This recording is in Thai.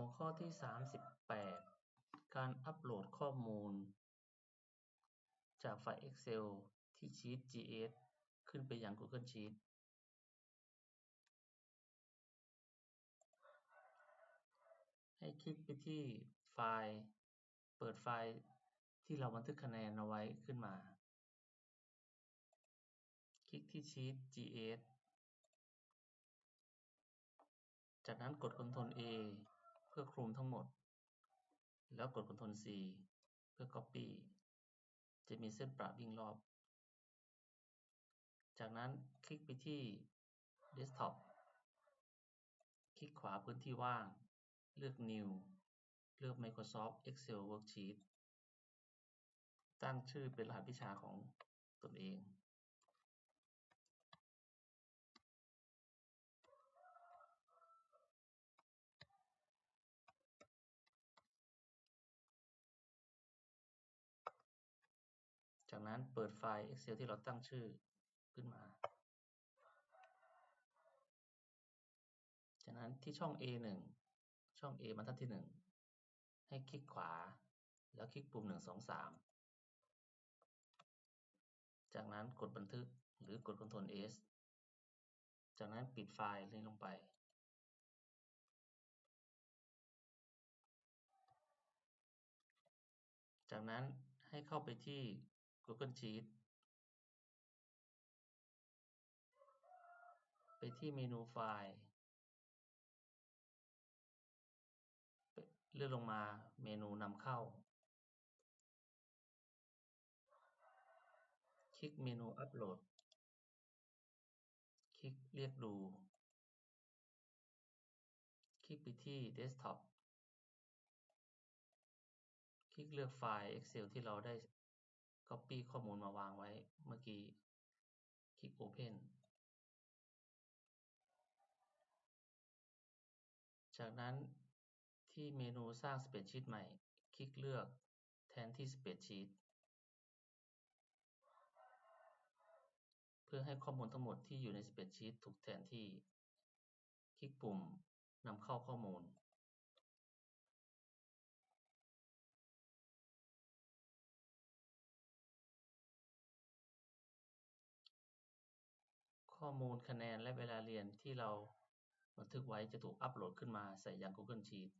หัวข้อที่ 38 การอัปโหลดข้อมูล จากไฟล์ Excel ที่ชีต GS ขึ้นไปยัง Google Sheet ให้คลิกไปที่ไฟล์ เปิดไฟล์ที่เราบันทึกคะแนนเอาไว้ขึ้นมา คลิกที่ชีต GS จากนั้นกด Ctrl A พื่อคลุมทั้งหมด แล้วกด Ctrl C เพื่อ Copy จะมีเส้นประวิ่งรอบ จากนั้นคลิกไปที่ Desktop คลิกขวาพื้นที่ว่าง เลือก New เลือก Microsoft Excel Worksheet ตั้งชื่อเป็นรหัสวิชาของตนเอง จากนั้นเปิดไฟล์ Excel ที่เราตั้งชื่อขึ้นมา จากนั้นที่ช่อง A1 ช่อง A บรรทัดที่ 1 ให้คลิกขวา แล้วคลิกปุ่ม 1 2 3 จากนั้นกดบันทึกหรือกด Ctrl S จากนั้นปิดไฟล์นี้ลงไป จากนั้นให้เข้าไปที่ Google Sheet ไปที่เมนูไฟล์ เลื่อนลงมาเมนูนำเข้า คลิกเมนูอัปโหลด คลิกเรียกดู คลิกไปที่ Desktop คลิกเลือกไฟล์ Excel ที่เราได้ Copy ข้อมูลมาวางไว้เมื่อกี้ คลิก Open จากนั้นที่เมนูสร้าง Spreadsheet ใหม่ คลิกเลือกแทนที่ Spreadsheet เพื่อให้ข้อมูลทั้งหมดที่อยู่ใน Spreadsheet ถูกแทนที่ คลิกปุ่มนำเข้าข้อมูล ข้อมูลคะแนนและเวลาเรียนที่เราบันทึกไว้จะถูกอัปโหลดขึ้นมาใส่ยัง Google Sheet